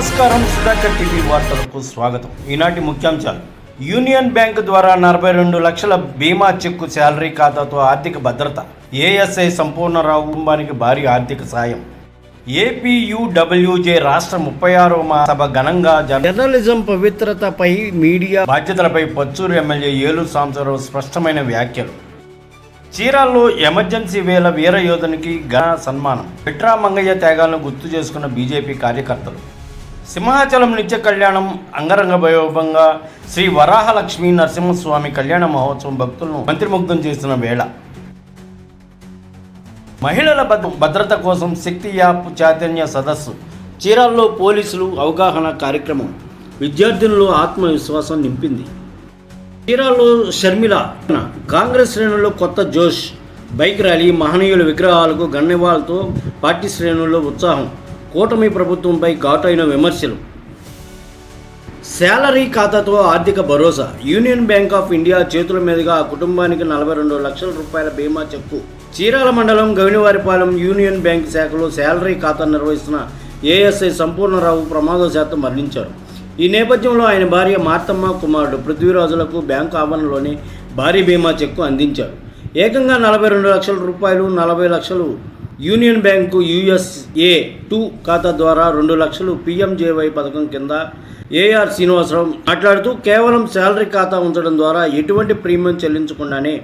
నమస్కారం సుధాకర్ టీవీ వార్తలకు స్వాగతం. ఈనాటి ముఖ్యాంశాలు. యూనియన్ బ్యాంక్ ద్వారా నలభై రెండు లక్షల బీమా చెక్కు శాలరీ ఖాతాతో ఆర్థిక భద్రత. ఏఎస్ఐ సంపూర్ణరావు కుటుంబానికి భారీ ఆర్థిక సాయం. ఏపీయూడబ్ల్యూజే రాష్ట్ర ముప్పై ఆరో సభ ఘనంగా జర్నలిజం పవిత్రతపై మీడియా బాధ్యతలపై పచ్చూరు ఎమ్మెల్యే ఏలూరు సాంబశివరావు స్పష్టమైన వ్యాఖ్యలు. చీరాల్లో ఎమర్జెన్సీ వేళ వీర యోధునికి ఘన సన్మానం. పిట్రా మంగయ్య త్యాగాలను గుర్తు చేసుకున్న బీజేపీ కార్యకర్తలు. సింహాచలం నిత్య కళ్యాణం అంగరంగ వైభవంగా శ్రీ వరాహలక్ష్మి నరసింహస్వామి కళ్యాణ మహోత్సవం భక్తులను మంత్రిముగ్ధం చేసిన వేళ. మహిళల భద్ర- భద్రత కోసం శక్తి యాప్ చైతన్య సదస్సు. చీరాల్లో పోలీసులు అవగాహన కార్యక్రమం. విద్యార్థులలో ఆత్మవిశ్వాసం నింపింది. చీరాల్లో షర్మిల కాంగ్రెస్ శ్రేణుల్లో కొత్త జోష్. బైక్ ర్యాలీ మహనీయుల విగ్రహాలకు గన్నెవాళ్ళతో పార్టీ శ్రేణుల్లో ఉత్సాహం. కూటమి ప్రభుత్వంపై ఘాటైన విమర్శలు. శాలరీ ఖాతాతో ఆర్థిక భరోసా. యూనియన్ బ్యాంక్ ఆఫ్ ఇండియా చేతుల మీదుగా ఆ కుటుంబానికి నలభై రెండు లక్షల రూపాయల బీమా చెక్కు. చీరాల మండలం గవినివారిపాలెం యూనియన్ బ్యాంక్ శాఖలో శాలరీ ఖాతా నిర్వహిస్తున్న ఏఎస్ఐ సంపూర్ణరావు ప్రమాదశాత్తు మరణించారు. ఈ నేపథ్యంలో ఆయన భార్య మార్తమ్మ కుమారుడు పృథ్వీరాజులకు బ్యాంకు ఆవరణలోనే భారీ బీమా చెక్కు అందించారు. ఏకంగా నలభై రెండు లక్షల రూపాయలు నలభై లక్షలు యూనియన్ బ్యాంకు యుఎస్ఏ టూ ఖాతా ద్వారా రెండు లక్షలు పిఎంజేవై పథకం కింద ఏఆర్ శ్రీనివాసరావు మాట్లాడుతూ కేవలం శాలరీ ఖాతా ఉంచడం ద్వారా ఎటువంటి ప్రీమియం చెల్లించకుండానే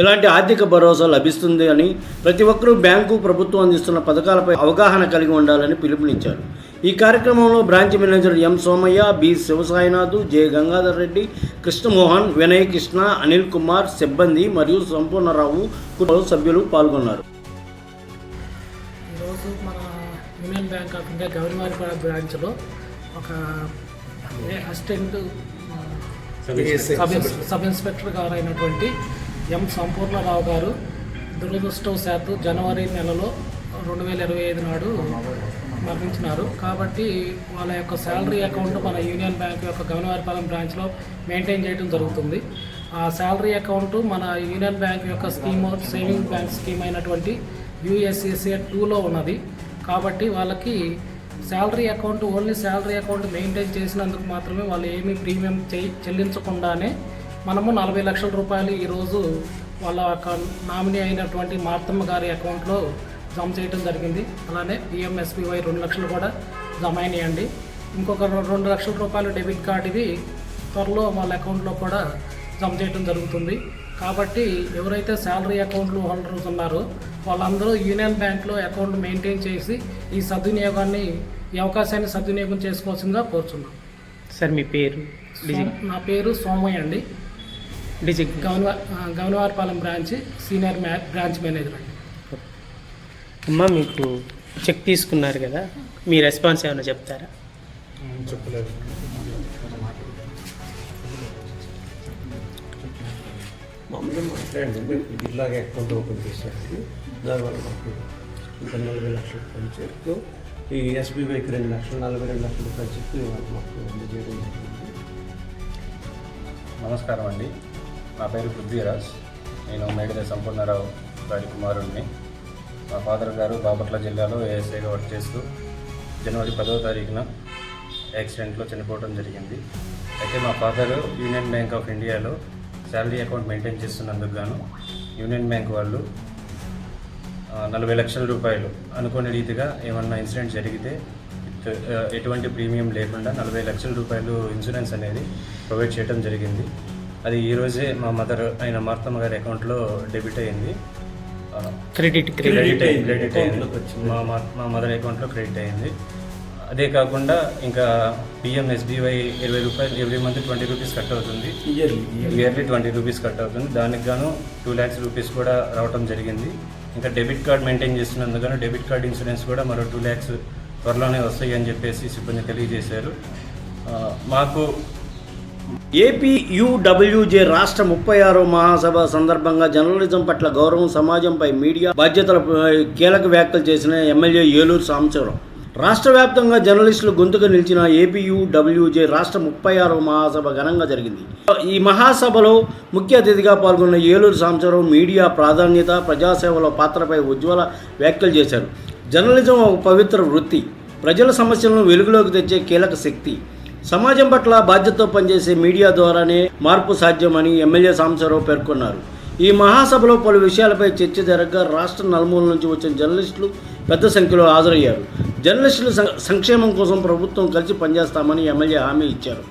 ఇలాంటి ఆర్థిక భరోసా లభిస్తుంది అని ప్రతి ఒక్కరూ బ్యాంకు ప్రభుత్వం అందిస్తున్న పథకాలపై అవగాహన కలిగి ఉండాలని పిలుపునిచ్చారు. ఈ కార్యక్రమంలో branch manager M Somaiah B Sivasainath J Gangadhar Reddy Krishnamohan Vinay Krishna Anil Kumar సిబ్బంది మరియు సంపూర్ణరావు కుటుంబ సభ్యులు పాల్గొన్నారు. ఈరోజు మన union bank of India government బ్రాంచ్లో ఒక assistant sub ins- sub inspector గారు అయినటువంటి ఎం. సంపూర్ణరావు గారు దురదృష్టవశాత్తు జనవరి నెలలో రెండు వేల ఇరవై ఐదు నాడు మరణించినారు. కాబట్టి వాళ్ళ యొక్క శాలరీ అకౌంట్ మన యూనియన్ బ్యాంక్ యొక్క గవర్నవారిపాలెం బ్రాంచ్లో మెయింటైన్ చేయడం జరుగుతుంది. ఆ శాలరీ అకౌంట్ మన యూనియన్ బ్యాంక్ యొక్క స్కీమ్ సేవింగ్ బ్యాంక్ స్కీమ్ అయినటువంటి యూఎస్ఎస్ఏ టూలో ఉన్నది. కాబట్టి వాళ్ళకి salary account only salary account maintain చేసినందుకు మాత్రమే వాళ్ళు ఏమీ ప్రీమియం చెల్లించకుండానే మనము నలభై లక్షల రూపాయలు ఈరోజు వాళ్ళ యొక్క నామినీ అయినటువంటి మార్తమ్మ గారి అకౌంట్లో జమ చేయడం జరిగింది. అలానే పిఎంఎస్బీవై రెండు లక్షలు కూడా జమ అయినాయండి. ఇంకొక రెండు లక్షల రూపాయలు డెబిట్ కార్డ్ ఇది త్వరలో వాళ్ళ అకౌంట్లో కూడా జమ చేయడం జరుగుతుంది. కాబట్టి ఎవరైతే శాలరీ అకౌంట్లు హోల్డర్స్ ఉన్నారో వాళ్ళందరూ యూనియన్ బ్యాంక్లో అకౌంట్ మెయింటైన్ చేసి ఈ సద్వినియోగాన్ని ఈ అవకాశాన్ని సద్వినియోగం చేసుకోవాల్సిందిగా కోరుచున్నాం. సార్ మీ పేరు? నా పేరు సోమయ్య అండి. డిజిట్ గవనవార్ గవనవారిపాలెం బ్రాంచ్ సీనియర్ మ్యా బ్రాంచ్ మేనేజర్ అండి. అమ్మ మీకు చెక్ తీసుకున్నారు కదా? మీ రెస్పాన్స్ ఏమైనా చెప్తారా? మామూలుగా మాట్లాడండి. ఇలాగే అకౌంట్ ఓపెన్ చేశారు దానివల్ల ఇంకా నలభై లక్షల రూపాయల చెక్కు ఈ ఎస్బీఐకి రెండు లక్షలు నలభై రెండు లక్షల రూపాయల చెక్కు ఇవాళ మాకు అందజేయడం జరిగింది నమస్కారం అండి నా పేరు పృథ్వీరాజ్. నేను మేడిద సంపూర్ణరావు గారి కుమారుడిని మా ఫాదర్ గారు బాపట్ల జిల్లాలో ఏఎస్ఐగా వర్క్ చేస్తూ జనవరి పదవ తారీఖున యాక్సిడెంట్లో చనిపోవడం జరిగింది. అయితే మా ఫాదరు యూనియన్ బ్యాంక్ ఆఫ్ ఇండియాలో శాలరీ అకౌంట్ మెయింటైన్ చేస్తున్నందుకు గాను యూనియన్ బ్యాంక్ వాళ్ళు నలభై లక్షల రూపాయలు అనుకోని రీతిగా ఏమన్నా ఇన్సిడెంట్ జరిగితే ఎటువంటి ప్రీమియం లేకుండా నలభై లక్షల రూపాయలు ఇన్సూరెన్స్ అనేది ప్రొవైడ్ చేయడం జరిగింది. అది ఈరోజే మా మదర్ అయిన మార్తమ్మ గారి అకౌంట్లో డెబిట్ అయింది. క్రెడిట్ క్రెడిట్ క్రెడిట్ అయింది. మా మా మా మదర్ అకౌంట్లో క్రెడిట్ అయింది. అదే కాకుండా ఇంకా పిఎం ఎస్బీవై ఇరవై రూపాయలు every month twenty rupees cut అవుతుంది. Yearly. Yearly twenty rupees cut అవుతుంది. దానికి గాను టూ ల్యాక్స్ రూపీస్ కూడా రావటం జరిగింది. ఇంకా డెబిట్ కార్డ్ మెయింటైన్ చేస్తున్నందుకు డెబిట్ కార్డ్ ఇన్సూరెన్స్ కూడా మరో టూ ల్యాక్స్ త్వరలోనే వస్తాయి అని చెప్పేసి సిబ్బంది తెలియజేశారు. మాకు ఏపీయూడబ్ల్యూజే రాష్ట్ర ముప్పై ఆరో మహాసభ సందర్భంగా జర్నలిజం పట్ల గౌరవం సమాజంపై మీడియా బాధ్యతలపై కీలక వ్యాఖ్యలు చేసిన ఎమ్మెల్యే ఏలూరు సాంబశివరావు రాష్ట్ర వ్యాప్తంగా జర్నలిస్టులు గొంతుగా నిలిచిన ఏపీయూడబ్ల్యూజే రాష్ట్ర ముప్పై ఆరో మహాసభ ఘనంగా జరిగింది. ఈ మహాసభలో ముఖ్య అతిథిగా పాల్గొన్న ఏలూరు సాంబశివరావు మీడియా ప్రాధాన్యత ప్రజాసేవల పాత్రపై ఉజ్వల వ్యాఖ్యలు చేశారు. జర్నలిజం ఒక పవిత్ర వృత్తి. ప్రజల సమస్యలను వెలుగులోకి తెచ్చే కీలక శక్తి. సమాజం పట్ల బాధ్యతతో పనిచేసే మీడియా ద్వారానే మార్పు సాధ్యమని ఎమ్మెల్యే సాంబశివరావు పేర్కొన్నారు. ఈ మహాసభలో పలు విషయాలపై చర్చ జరగగా రాష్ట్ర నలుమూల నుంచి వచ్చిన జర్నలిస్టులు పెద్ద సంఖ్యలో హాజరయ్యారు. జర్నలిస్టుల సంక్షేమం కోసం ప్రభుత్వం కలిసి పనిచేస్తామని ఎమ్మెల్యే హామీ ఇచ్చారు.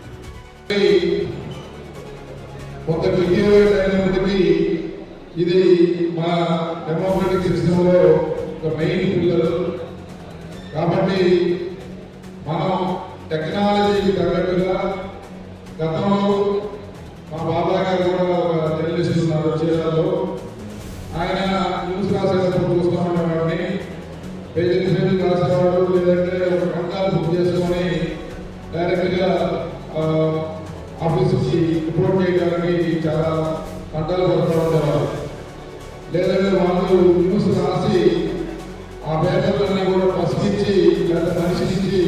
ఇది మా డెమోక్రటిక్ సిస్టంలో ఒక మెయిన్ పిల్లలు కాబట్టి మనం టెక్నాలజీకి తగ్గట్టుగా గతంలో అడ్డాలు పడుతూ ఉండేవారు లేదంటే వాళ్ళు న్యూస్ రాసి ఆ పేపర్లన్నీ కూడా పసిగించి లేదా మనిషికి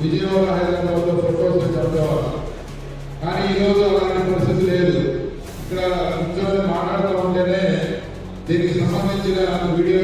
విజయవాడ హైదరాబాద్లో ఫోటోస్ చంపేవారు కానీ ఈరోజు అలాంటి పరిస్థితి లేదు. ఇక్కడ కూర్చొని మాట్లాడుతూ ఉంటేనే దీనికి సంబంధించిన వీడియో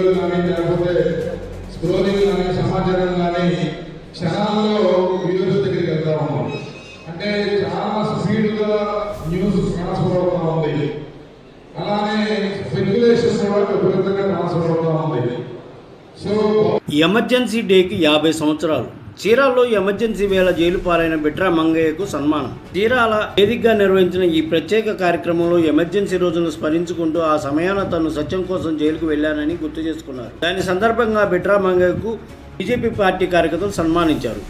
ఎమర్జెన్సీ డేకి యాభై సంవత్సరాలు. చీరాల్లో ఎమర్జెన్సీ వేళ జైలు పాలైన బిట్రా మంగయ్యకు సన్మానం. చీరాల వేదికగా నిర్వహించిన ఈ ప్రత్యేక కార్యక్రమంలో ఎమర్జెన్సీ రోజును స్మరించుకుంటూ ఆ సమయాన తను సత్యం కోసం జైలుకు వెళ్ళానని గుర్తు చేసుకున్నారు. దాని సందర్భంగా బిట్రా మంగయ్యకు బీజేపీ పార్టీ కార్యకర్తలు సన్మానించారు.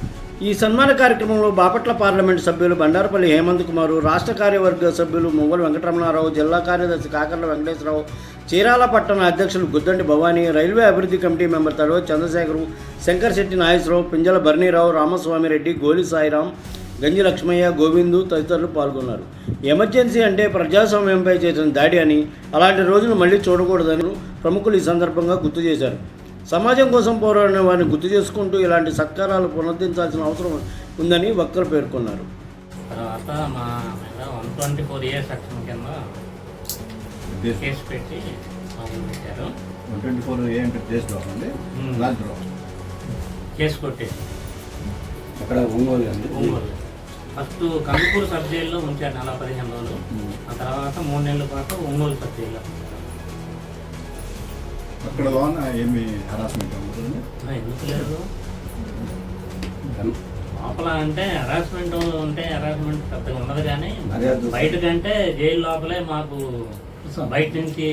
ఈ సన్మాన కార్యక్రమంలో బాపట్ల పార్లమెంటు సభ్యులు బండారపల్లి హేమంత్ కుమార్ రాష్ట్ర కార్యవర్గ సభ్యులు మువ్వల వెంకటరమణారావు జిల్లా కార్యదర్శి కాకర్ల వెంకటేశ్వరరావు చీరాల పట్టణ అధ్యక్షులు గుద్దంటి భవానీ రైల్వే అభివృద్ధి కమిటీ మెంబర్ తడవ చంద్రశేఖరు శంకర్ శెట్టి నాగేశ్వరరావు పింజల భరణీరావు రామస్వామి రెడ్డి గోలి సాయిరాం గంజి లక్ష్మయ్య గోవిందు తదితరులు పాల్గొన్నారు. ఎమర్జెన్సీ అంటే ప్రజాస్వామ్యంపై చేసిన దాడి అని అలాంటి రోజులు మళ్ళీ చూడకూడదని ప్రముఖులు ఈ సందర్భంగా గుర్తు చేశారు. సమాజం కోసం పోరాడిన వారిని గుర్తు చేసుకుంటూ ఇలాంటి సత్కారాలు పునరుద్ధరించాల్సిన అవసరం ఉందని వక్తలు పేర్కొన్నారు. తర్వాత మా one twenty four years section కింద కేసు పెట్టి పెట్టారు. ట్వంటీ ఫోర్ ఏ అంటే డేస్ డ్రాప్ అండి. Hmm. లాస్ట్ డ్రాప్ కేసు కొట్టేసి. అక్కడ ఒంగోలు అండి. ఒంగోలు. ఫస్ట్ కందుకూరు సబ్ జైల్లో ఉంచారు నెల పదిహేను రోజులు. ఆ తర్వాత మూడు నెలల పాటు ఒంగోలు సబ్ జైల్లో. అక్కడ లోన ఏమి హరాస్మెంట్ ఎందుకు లేదు? లోపల అంటే హరాస్మెంట్ ఉంటే హరాస్మెంట్ పెద్దగా ఉండదు కానీ బయట కంటే జైలు లోపలే మాకు బయట నుంచి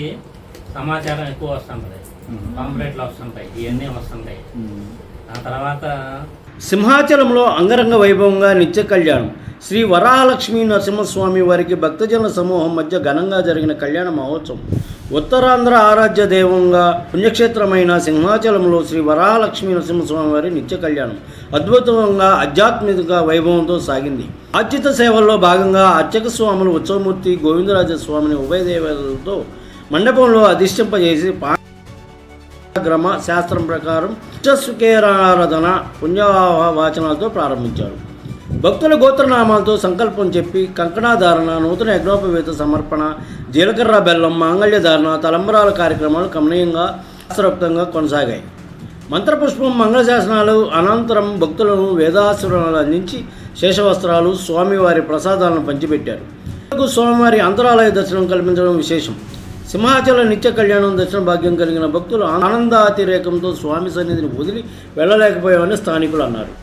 సమాచారం ఎక్కువ వస్తుంటది పాంప్లెట్లు వస్తుంటాయి ఇవన్నీ వస్తుంటాయి. ఆ తర్వాత సింహాచలంలో అంగరంగ వైభవంగా నిత్య కళ్యాణం. శ్రీ వరాలక్ష్మీ నరసింహస్వామి వారికి భక్తజన సమూహం మధ్య ఘనంగా జరిగిన కళ్యాణ మహోత్సవం. ఉత్తరాంధ్ర ఆరాధ్య దైవంగా పుణ్యక్షేత్రమైన సింహాచలంలో శ్రీ వరాలక్ష్మీ నరసింహస్వామి వారి నిత్య కళ్యాణం అద్భుతంగా ఆధ్యాత్మిక వైభవంతో సాగింది. ఆర్జిత సేవల్లో భాగంగా అర్చక స్వాములు ఉత్సవమూర్తి గోవిందరాజస్వామిని ఉభయ దేవతలతో మండపంలో అధిష్టింపజేసి గ్రమ శాస్త్రం ప్రకారం ఉచ్చసుకేరారాధన పుణ్యవాచనాలతో ప్రారంభించారు. భక్తుల గోత్రనామాలతో సంకల్పం చెప్పి కంకణాధారణ నూతన యజ్ఞోపవేత సమర్పణ జీలకర్ర బెల్లం మాంగళ్యధారణ తలంబరాల కార్యక్రమాలు గమనీయంగా శాస్త్రోక్తంగా కొనసాగాయి. మంత్రపుష్పం మంగళశాసనాలు అనంతరం భక్తులను వేదాశ్వరణాలు అందించి శేషవస్త్రాలు స్వామివారి ప్రసాదాలను పంచిపెట్టారు. స్వామివారి అంతరాలయ దర్శనం కల్పించడం విశేషం. సింహాచల నిత్య కళ్యాణం దర్శన భాగ్యం కలిగిన భక్తులు ఆనందాతిరేకంతో స్వామి సన్నిధిని వదిలి వెళ్ళలేకపోయామని స్థానికులు అన్నారు.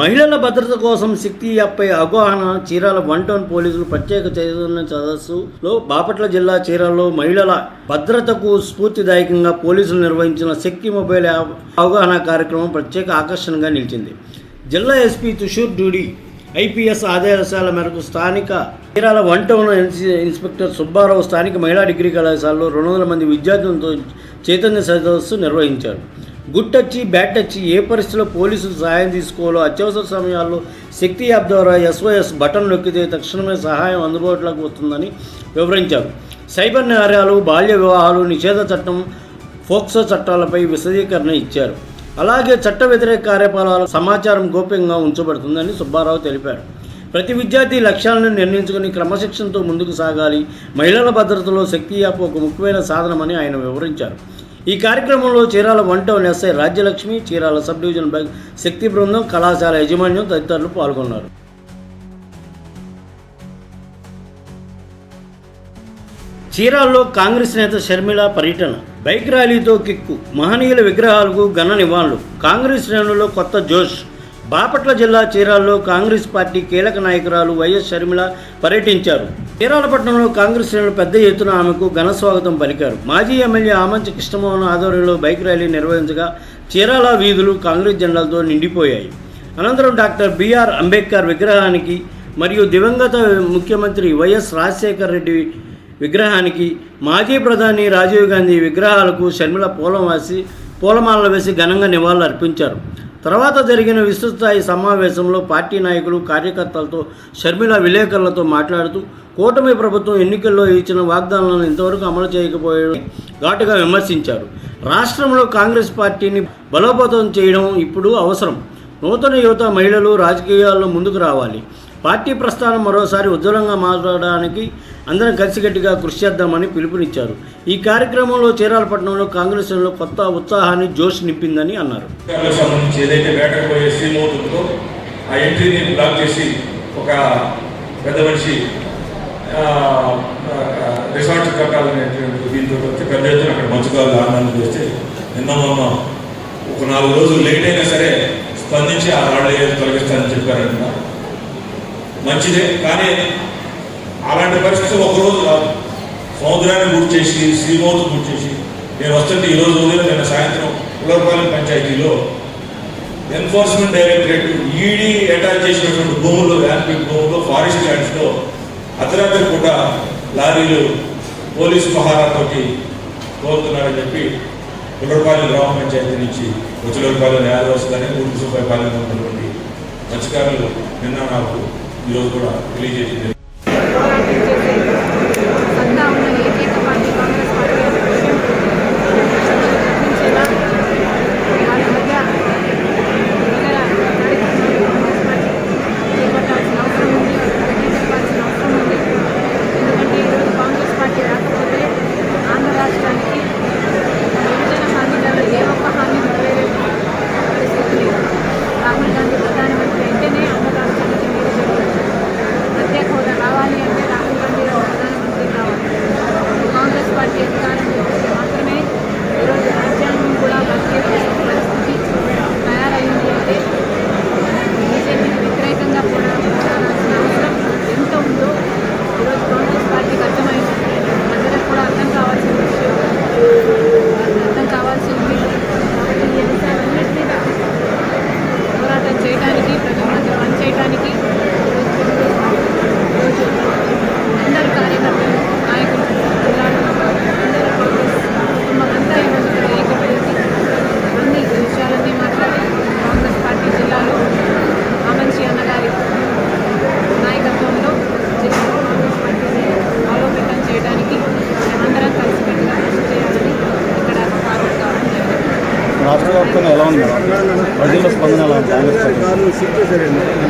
మహిళల భద్రత కోసం శక్తి యాప్పై అవగాహన చీరాల వన్ టౌన్ పోలీసులు ప్రత్యేక చైతన్య సదస్సులో బాపట్ల జిల్లా చీరాలలో మహిళల భద్రతకు స్ఫూర్తిదాయకంగా పోలీసులు నిర్వహించిన శక్తి మొబైల్ అవగాహన కార్యక్రమం ప్రత్యేక ఆకర్షణగా నిలిచింది. జిల్లా ఎస్పీ తుషూర్ డూడి ఐపీఎస్ ఆదేశాల మేరకు స్థానిక Chirala one town inspector Subbarao స్థానిక మహిళా డిగ్రీ కళాశాలలో రెండు వందల మంది విద్యార్థులతో చైతన్య సదస్సు నిర్వహించారు. గుడ్ టచ్ బ్యాడ్ టచ్ ఏ పరిస్థితిలో పోలీసులు సహాయం తీసుకోవాలో అత్యవసర సమయాల్లో శక్తి యాప్ ద్వారా ఎస్ఓఎస్ బటన్ నొక్కితే తక్షణమే సహాయం అందుబాటులోకి వస్తుందని వివరించారు. సైబర్ నేరాలు బాల్య వివాహాలు నిషేధ చట్టం ఫోక్సో చట్టాలపై విశదీకరణ ఇచ్చారు. అలాగే చట్ట వ్యతిరేక కార్యకలాపాల సమాచారం గోప్యంగా ఉంచబడుతుందని సుబ్బారావు తెలిపారు. ప్రతి విద్యార్థి లక్ష్యాలను నిర్ణయించుకుని క్రమశిక్షణతో ముందుకు సాగాలి. మహిళల భద్రతలో శక్తి యాప్ ఒక ముఖ్యమైన సాధనమని ఆయన వివరించారు. ఈ కార్యక్రమంలో Chirala one town SI Rajyalakshmi Chirala sub division Shakti బృందం కళాశాల యాజమాన్యం తదితరులు పాల్గొన్నారు. చీరాల్లో కాంగ్రెస్ నేత షర్మిల పర్యటన బైక్ ర్యాలీతో కిక్కు మహనీయుల విగ్రహాలకు ఘన నివాళులు కాంగ్రెస్ శ్రేణుల్లో కొత్త జోష్ బాపట్ల జిల్లా చీరాల్లో కాంగ్రెస్ పార్టీ కీలక నాయకురాలు వైఎస్ షర్మిల పర్యటించారు. చీరాలపట్నంలో కాంగ్రెస్ శ్రేణులు పెద్ద ఎత్తున ఆమెకు ఘన స్వాగతం పలికారు. మాజీ ఎమ్మెల్యే ఆమంచి కృష్ణమోహన్ ఆధ్వర్యంలో బైక్ ర్యాలీ నిర్వహించగా చీరాల వీధులు కాంగ్రెస్ జెండాలతో నిండిపోయాయి. అనంతరం డాక్టర్ బిఆర్ అంబేద్కర్ విగ్రహానికి మరియు దివంగత ముఖ్యమంత్రి వైఎస్ రాజశేఖర్ రెడ్డి విగ్రహానికి మాజీ ప్రధాని రాజీవ్ గాంధీ విగ్రహాలకు షర్మిల పూలం వేసి పూలమాలలు వేసి ఘనంగా నివాళులు అర్పించారు తర్వాత జరిగిన విస్తృతస్థాయి సమావేశంలో పార్టీ నాయకులు కార్యకర్తలతో షర్మిల విలేకరులతో మాట్లాడుతూ కూటమి ప్రభుత్వం ఎన్నికల్లో ఇచ్చిన వాగ్దానాలను ఇంతవరకు అమలు చేయకపోయడం ఘాటుగా విమర్శించారు. రాష్ట్రంలో కాంగ్రెస్ పార్టీని బలోపేతం చేయడం ఇప్పుడు అవసరం. నూతన యువత మహిళలు రాజకీయాల్లో ముందుకు రావాలి. పార్టీ ప్రస్థానం మరోసారి ఉజ్వలంగా మాట్లాడడానికి అందరం కలిసికట్టుగా కృషి చేద్దామని పిలుపునిచ్చారు. ఈ కార్యక్రమంలో చీరాలపట్నంలో కాంగ్రెస్ కొత్త ఉత్సాహాన్ని జోష్ నింపిందని అన్నారు. సంబంధించి ఏదైతే వేటకు ఆ ఎంట్రీని బ్లాక్ చేసి ఒక పెద్ద మనిషి రిసార్ట్ కట్టాలనేటువంటి దీంతో వచ్చి పెద్ద ఎత్తున అక్కడ మంచుకాలు ఆనందం చేస్తే నిన్న మొన్న ఒక నాలుగు రోజులు లేట్ అయినా సరే స్పందించి ఆ రాళ్ళు తొలగిస్తానని చెప్పారంట. మంచిదే కానీ అలాంటి పరిస్థితి ఒకరోజు రాదు సముద్రాన్ని గుర్తు చేసి శ్రీమూర్తి గుర్తు చేసి. నేను వస్తుంటే ఈరోజు ఉదయం నేను సాయంత్రం పులర్పాలెం పంచాయతీలో ఎన్ఫోర్స్మెంట్ డైరెక్టరేట్ ఈడీ అటాచ్ చేసినటువంటి భూముల్లో వ్యాన్పీక్ భూముల్లో ఫారెస్ట్ ల్యాండ్స్లో అర్ధరాత్రి పూట లారీలు పోలీస్ పహారాతోటి కోరుతున్నారని చెప్పి పులర్పాలెం గ్రామ పంచాయతీ నుంచి ఉచ్చలపాలెం యాదవస్ కానీ ఊరుసుపాలెం ఉన్నటువంటి మత్స్యకారులు నిన్న నాకు ఈరోజు కూడా తెలియజేసింది సత్తా ఉన్న ఏకైక పార్టీ కాంగ్రెస్ పార్టీ అనే విషయం ప్రశ్నించేలా వారి మధ్య ఎన్నికల కార్యక్రమాలు కాంగ్రెస్ పార్టీ చేపట్టాల్సిన అవసరం ఉంది గట్టి చెప్పాల్సిన అవసరం ఉంది ఎందుకంటే ఈరోజు కాంగ్రెస్ పార్టీ రాకపోతే ఆంధ్ర రాష్ట్రానికి విభజన హామీలలో ఏ ఒక్క హామీ నెరవేరే పరిస్థితి లేదు రాహుల్ గాంధీ ప్రధానమంత్రి అయితేనే ఆంధ్ర రాష్ట్రానికి మేలు జరుగుతుంది ప్రత్యేక హోదా రావాలి అంటే రాహుల్ గాంధీ గారు ప్రధానమంత్రి కావాలి కాంగ్రెస్ పార్టీ అధికారంలో వస్తే మాత్రమే ఈరోజు రాజ్యాంగం కూడా బతికే పరిస్థితి తయారైంది అంటే బీజేపీకి వ్యతిరేకంగా కూడా పోరాడాల్సిన అవసరం ఎంత ఉందో ఈరోజు కాంగ్రెస్ పార్టీకి అర్థమైంది అందరికి కూడా అర్థం కావాల్సిన విషయం అర్థం కావాల్సి ఉంది కాబట్టి ఈ అంశాలన్నిటి మీద పోరాటం చేయడానికి ప్రజల మధ్య పనిచేయడానికి ఈరోజు కాంగ్రెస్ పార్టీ ఈరోజు అందరు కార్యకర్తలు నాయకులు జిల్లాలో అందరూ కాంగ్రెస్ కుటుంబం అంతా ఈరోజు ఇక్కడ ఏకీభవించి అన్ని విషయాలన్నీ మాట్లాడి కాంగ్రెస్ పార్టీ జిల్లాలో ఆమంచి అన్నగారి నాయకత్వంలో జిల్లాలో కాంగ్రెస్ పార్టీని బలోపేతం చేయడానికి మేమందరం కలిసికట్టుగా కృషి చేయాలని ఇక్కడ ఫార్వర్డ్ కావడం జరిగింది రాష్ట్ర వ్యాప్తంగా ఎలా ఉంది మేడం? ప్రజల స్పందన ఎలా ఉంది కాంగ్రెస్ పార్టీ బాపట్ల